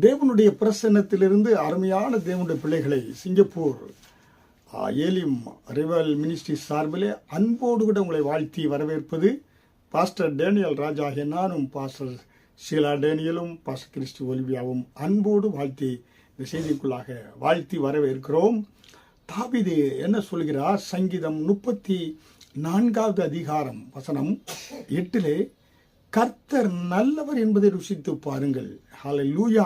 தேவனுடைய பிரசன்னத்திலிருந்து அருமையான தேவனுடைய பிள்ளைகளை சிங்கப்பூர் ஏலிம் ரிவல் மினிஸ்ட்ரி சார்பிலே அன்போடு கூட உங்களை வாழ்த்தி வரவேற்பது பாஸ்டர் டேனியல் ராஜா ஆகிய நானும் பாஸ்டர் ஷீலா டேனியலும் பாஸ்டர் கிறிஸ்டி ஒலிவியாவும் அன்போடு வாழ்த்தி இந்த செய்திக்குள்ளாக வாழ்த்தி வரவேற்கிறோம். தாபிது என்ன சொல்கிறார்? சங்கீதம் முப்பத்தி நான்காவது அதிகாரம் வசனம் எட்டிலே கர்த்தர் நல்லவர் என்பதை ருசித்து பாருங்கள். ஹalleluya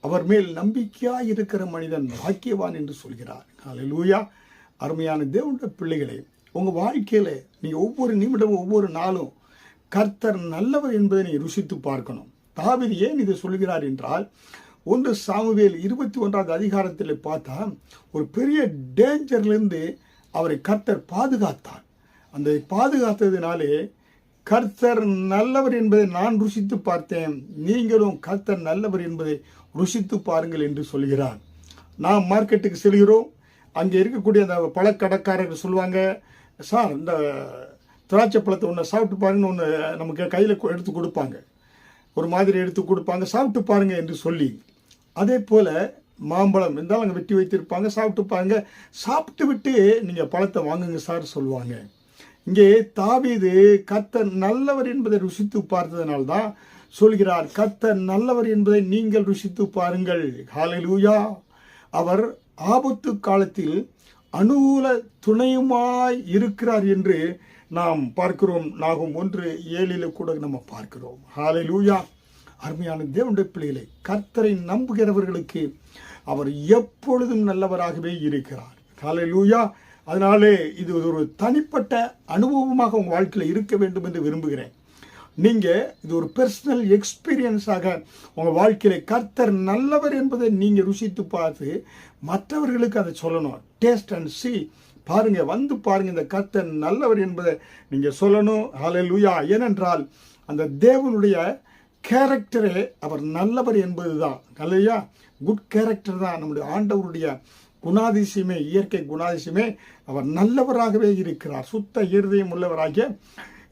அவர் மேல் நம்பிக்கையாக இருக்கிற மனிதன் பாக்கியவான் என்று சொல்கிறார். ஹalleluya அருமையான தேவனுடைய பிள்ளைகளே உங்கள் வாழ்க்கையில் நீங்கள் ஒவ்வொரு நிமிடமும் ஒவ்வொரு நாளும் கர்த்தர் நல்லவர் என்பதை நீ ருசித்து பார்க்கணும். தாவீது ஏன் இதை சொல்கிறார் என்றால் ஒன்று சாமுவேல் இருபத்தி ஒன்றாவது அதிகாரத்தில் பார்த்தா ஒரு பெரிய டேஞ்சர்லேருந்து அவரை கர்த்தர் பாதுகாத்தார். அந்த பாதுகாத்ததுனாலே கர்த்தர் நல்லவர் என்பதை நான் ருசித்து பார்த்தேன். நீங்களும் கர்த்தர் நல்லவர் என்பதை ருசித்து பாருங்கள் என்று சொல்கிறார். நாம் மார்க்கெட்டுக்கு செல்கிறோம். அங்கே இருக்கக்கூடிய அந்த பழக்கடைக்காரர்கள் சொல்லுவாங்க சார் இந்த திராட்சை பழத்தை ஒன்று சாப்பிட்டு பாருங்கன்னு ஒன்று நமக்கு கையில் எடுத்து கொடுப்பாங்க. ஒரு மாதிரி எடுத்து கொடுப்பாங்க சாப்பிட்டு பாருங்க என்று சொல்லி. அதே போல் மாம்பழம் இருந்தாலும் அங்கே வெட்டி வைத்திருப்பாங்க சாப்பிட்டு பாருங்க. சாப்பிட்டு விட்டு நீங்கள் பழத்தை வாங்குங்க சார் சொல்லுவாங்க. இங்கே தாவீது கத்தர் நல்லவர் என்பதை ருசித்து பார்த்ததனால்தான் சொல்கிறார் கத்தர் நல்லவர் என்பதை நீங்கள் ருசித்து பாருங்கள். ஹalleluya. அவர் ஆபத்து காலத்தில் அனுகூல துணையுமாய் இருக்கிறார் என்று நாம் பார்க்கிறோம். நாகும் ஒன்று ஏழில கூட நம்ம பார்க்கிறோம். ஹalleluya. அருமையான தேவனுடைய பிள்ளைகளை கர்த்தரை நம்புகிறவர்களுக்கு அவர் எப்பொழுதும் நல்லவராகவே இருக்கிறார். ஹalleluya. அதனாலே இது ஒரு தனிப்பட்ட அனுபவமாக உங்கள் வாழ்க்கையில் இருக்க வேண்டும் என்று விரும்புகிறேன். நீங்கள் இது ஒரு பர்சனல் எக்ஸ்பீரியன்ஸாக உங்கள் வாழ்க்கையில கர்த்தர் நல்லவர் என்பதை நீங்கள் ருசித்து பார்த்து மற்றவர்களுக்கு அதை சொல்லணும். டேஸ்ட் அண்ட் சி பாருங்கள் வந்து பாருங்கள் இந்த கர்த்தர் நல்லவர் என்பதை நீங்கள் சொல்லணும். ஹalleluya ஏனென்றால் அந்த தேவனுடைய கேரக்டரே அவர் நல்லவர் என்பது தான் இல்லையா குட் கேரக்டர் தான் நம்முடைய ஆண்டவருடைய குணாதிசயமே இயற்கை குணாதிசயமே அவர் நல்லவராகவே இருக்கிறார். சுத்த இருதயம் உள்ளவராகிய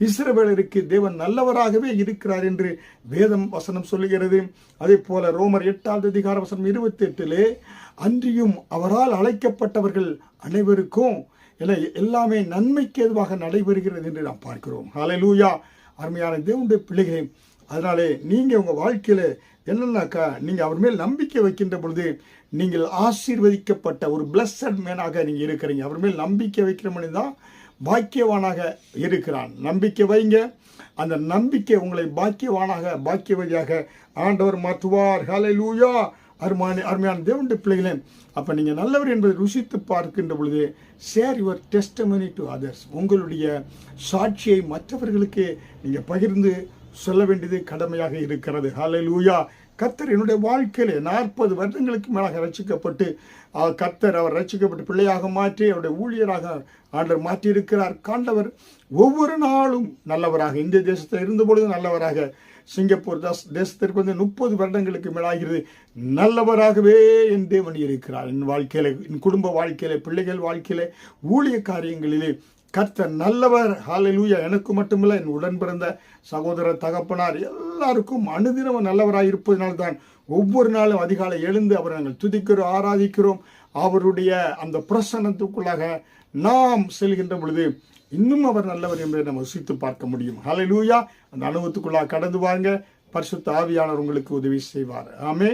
இஸ்ரவேலருக்கு தேவன் நல்லவராகவே இருக்கிறார் என்று வேதம் வசனம் சொல்லுகிறது. அதே போல ரோமர் எட்டாவது அதிகார வசனம் இருபத்தி எட்டிலே அன்றியும் அவரால் அழைக்கப்பட்டவர்கள் அனைவருக்கும் என எல்லாமே நன்மைக்கு எதுவாக நடைபெறுகிறது என்று நாம் பார்க்கிறோம். ஹலலூயா அருமையான தேவனுடைய பிள்ளைகளே அதனாலே நீங்கள் உங்கள் வாழ்க்கையில் என்னென்னாக்கா நீங்கள் அவர் மேல் நம்பிக்கை வைக்கின்ற பொழுது நீங்கள் ஆசீர்வதிக்கப்பட்ட ஒரு பிளஸ்ஸட் மேனாக நீங்கள் இருக்கிறீங்க. அவர் மேல் நம்பிக்கை வைக்கிற மனிதன் தான் பாக்கியவானாக இருக்கிறான். நம்பிக்கை வைங்க. அந்த நம்பிக்கை உங்களை பாக்கியவானாக பாக்கியவதியாக ஆண்டவர் மாற்றுவார். ஹalleluya அருமான அருமையான தேவனுடைய பிள்ளைகளே அப்போ நீங்கள் நல்லவர் என்பதை ருசித்து பார்க்கின்ற பொழுது share your testimony to others உங்களுடைய சாட்சியை மற்றவர்களுக்கு நீங்கள் பகிர்ந்து சொல்ல வேண்டியது கடமையாக இருக்கிறது. ஹalleluya கத்தர் என்னுடைய வாழ்க்கையிலே நாற்பது வருடங்களுக்கு மேலாக ரட்சிக்கப்பட்டு கத்தர் அவர் ரசிக்கப்பட்டு பிள்ளையாக மாற்றி அவருடைய ஊழியராக ஆண்டவர் மாற்றியிருக்கிறார். காண்டவர் ஒவ்வொரு நாளும் நல்லவராக இந்திய தேசத்தில் இருந்தபொழுது நல்லவராக சிங்கப்பூர் தாஸ் தேசத்திற்கு வந்து முப்பது வருடங்களுக்கு மேலாகிறது. நல்லவராகவே என் தேவன் இருக்கிறார். என் வாழ்க்கையில என் குடும்ப வாழ்க்கையில பிள்ளைகள் வாழ்க்கையில ஊழிய காரியங்களிலே கர்த்தர் நல்லவர். ஹalleluya. எனக்கு மட்டுமில்லை என் உடன் பிறந்த சகோதர தகப்பனார் எல்லாருக்கும் அனுதினமும் நல்லவராக இருப்பதனால்தான் ஒவ்வொரு நாளும் அதிகாலை எழுந்து அவரை நாங்கள் துதிக்கிறோம் ஆராதிக்கிறோம். அவருடைய அந்த பிரசன்னத்துக்குள்ளாக நாம் செல்கின்ற பொழுது இன்னும் அவர் நல்லவர் என்பதை நம்ம ருசித்து பார்க்க முடியும். ஹலலூயா அந்த அனுபவத்துக்குள்ளாக கடந்து வாங்க பரிசுத்த ஆவியானவர் உங்களுக்கு உதவி செய்வார். ஆமே